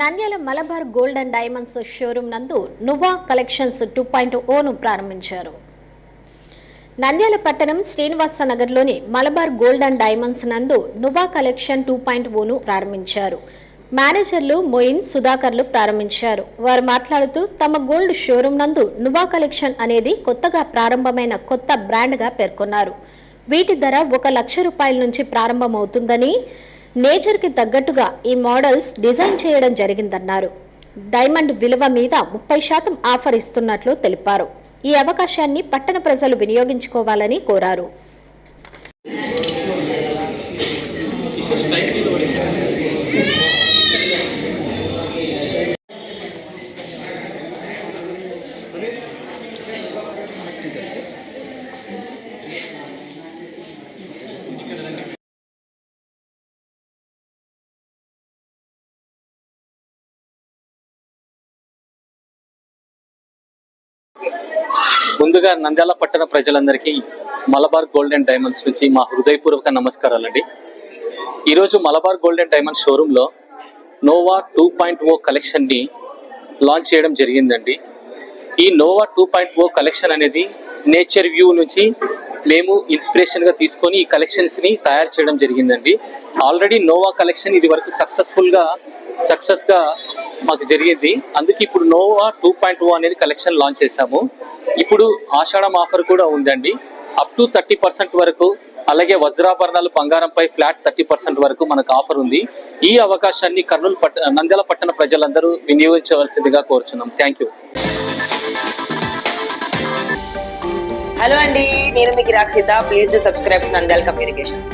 Nandyal Malabar gold and diamonds showroom నందు Nova collections two point O ప్రారంభించారు. నంద్యాల పట్టణం శ్రీనివాస నగర్లోని మలబార్ గోల్డ్ అండ్ డైమండ్స్ నందు Nova collection two point O ప్రారంభించారు. మేనేజర్లు మొయిన్ సుధాకర్లు ప్రారంభించారు. వారు మాట్లాడుతూ తమ గోల్డ్ షోరూమ్ నందు నువా కలెక్షన్ అనేది కొత్తగా ప్రారంభమైన కొత్త బ్రాండ్గా పేర్కొన్నారు. వీటి ధర ఒక లక్ష రూపాయల నుంచి ప్రారంభమవుతుందని నేచర్కి తగ్గట్టుగా ఈ మోడల్స్ డిజైన్ చేయడం జరిగిందన్నారు. డైమండ్ విలువ మీద ముప్పై శాతం ఆఫర్ ఇస్తున్నట్లు తెలిపారు. ఈ అవకాశాన్ని పట్టణ ప్రజలు వినియోగించుకోవాలని కోరారు. ముందుగా నంద్యాల పట్టణ ప్రజలందరికీ మలబార్ గోల్డ్ అండ్ డైమండ్స్ నుంచి మా హృదయపూర్వక నమస్కారాలండి. ఈరోజు మలబార్ గోల్డ్ అండ్ డైమండ్స్ షోరూంలో నోవా టూ పాయింట్ ఓ కలెక్షన్ని లాంచ్ చేయడం జరిగిందండి. ఈ Nova two point O collection అనేది నేచర్ వ్యూ నుంచి మేము ఇన్స్పిరేషన్గా తీసుకొని ఈ కలెక్షన్స్ని తయారు చేయడం జరిగిందండి. ఆల్రెడీ నోవా కలెక్షన్ ఇది వరకు సక్సెస్ఫుల్గా సక్సెస్గా మాకు జరిగింది. అందుకే ఇప్పుడు నోవా టూ పాయింట్ ఓ అనేది కలెక్షన్ లాంచ్ చేశాము. ఇప్పుడు ఆషాఢం ఆఫర్ కూడా ఉందండి. అప్ టు థర్టీ పర్సెంట్ వరకు అలాగే వజ్రాభరణాలు బంగారంపై ఫ్లాట్ థర్టీ పర్సెంట్ వరకు మనకు ఆఫర్ ఉంది. ఈ అవకాశాన్ని కర్నూలు పట్ట నంద్యాల పట్టణ ప్రజలందరూ వినియోగించవలసిందిగా కోరుచున్నాం. థ్యాంక్ యూ హలో అండి నేను మీకు Rakshita. Please to subscribe Nandyal communications